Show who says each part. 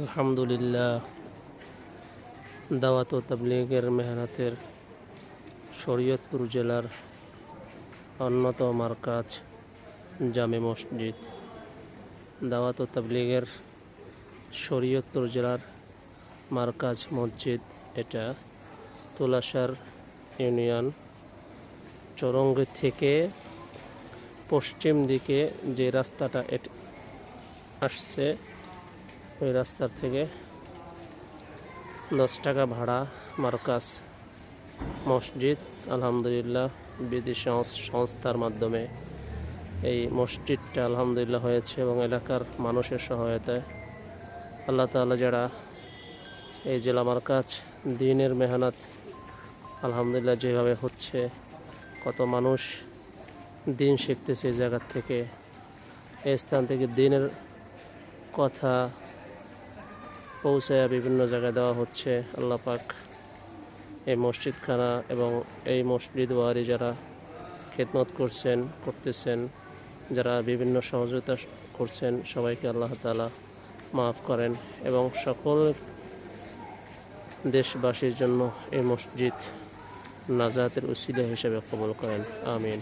Speaker 1: আলহামদুলিল্লাহ। দাওয়াত ও তাবলিগের মেহনতের শরীয়তপুর জেলার অন্যতম মার্কাজ জামে মসজিদ। দাওয়াত ও তাবলিগের শরীয়তপুর জেলার মার্কাজ মসজিদ এটা তুলাসার ইউনিয়ন। চরঙ্গ থেকে পশ্চিম দিকে যে রাস্তাটা আসছে ওই রাস্তার থেকে দশ টাকা ভাড়া মার্কাস মসজিদ, আলহামদুলিল্লাহ, বিদেশি সংস্থার মাধ্যমে এই মসজিদটা আলহামদুলিল্লাহ হয়েছে এবং এলাকার মানুষের সহায়তায়। আল্লাহ তাআলা যারা এই জেলা মার্কাজ দিনের মেহনত আলহামদুলিল্লাহ যেভাবে হচ্ছে, কত মানুষ দিন শিখতেছে এই জায়গার থেকে, এই স্থান থেকে দিনের কথা পৌঁছায় বিভিন্ন জায়গায় দেওয়া হচ্ছে আল্লাহ পাক এই মসজিদখানা এবং এই মসজিদ ওয়ারি যারা খেদমত করছেন, করতেছেন, যারা বিভিন্ন সহযোগিতা করছেন, সবাইকে আল্লাহ তালা মাফ করেন এবং সকল দেশবাসীর জন্য এই মসজিদ নাজাতের উসিলা হিসেবে কবল করেন। আমিন।